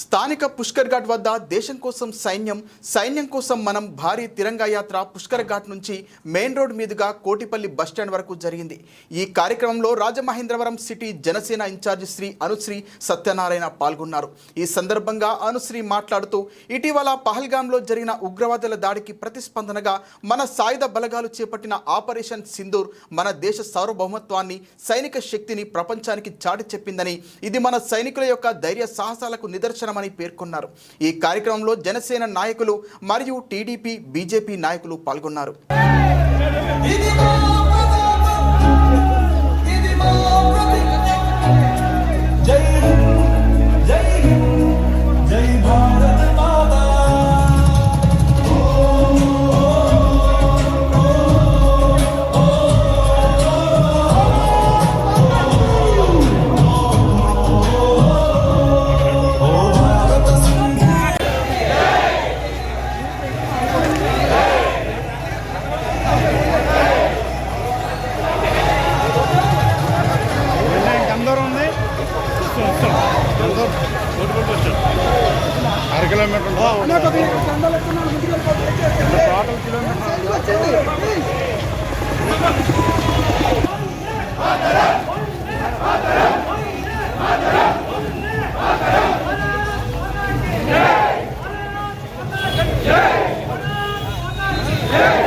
స్థానిక పుష్కర్ ఘాట్ వద్ద దేశం కోసం సైన్యం సైన్యం కోసం మనం భారీ తిరంగా యాత్ర పుష్కర్ ఘాట్ నుంచి మెయిన్ రోడ్ మీదుగా కోటిపల్లి బస్టాండ్ వరకు జరిగింది. ఈ కార్యక్రమంలో రాజమహేంద్రవరం సిటీ జనసేన ఇన్ఛార్జి శ్రీ అనుశ్రీ సత్యనారాయణ పాల్గొన్నారు. ఈ సందర్భంగా అనుశ్రీ మాట్లాడుతూ ఇటీవల పహల్గాంలో జరిగిన ఉగ్రవాదుల దాడికి ప్రతిస్పందనగా మన సాయుధ బలగాలు చేపట్టిన ఆపరేషన్ సింధూర్ మన దేశ సార్వభౌమత్వాన్ని సైనిక శక్తిని ప్రపంచానికి చాటి చెప్పిందని ఇది మన సైనికుల యొక్క ధైర్య సాహసాలకు నిదర్శనం ప్రదర్శనమని పేర్కొన్నారు. ఈ కార్యక్రమంలో జనసేన నాయకులు మరియు టీడీపీ బీజేపీ నాయకులు పాల్గొన్నారు. అర కిలోమీటర్ టోటల్ Yeah!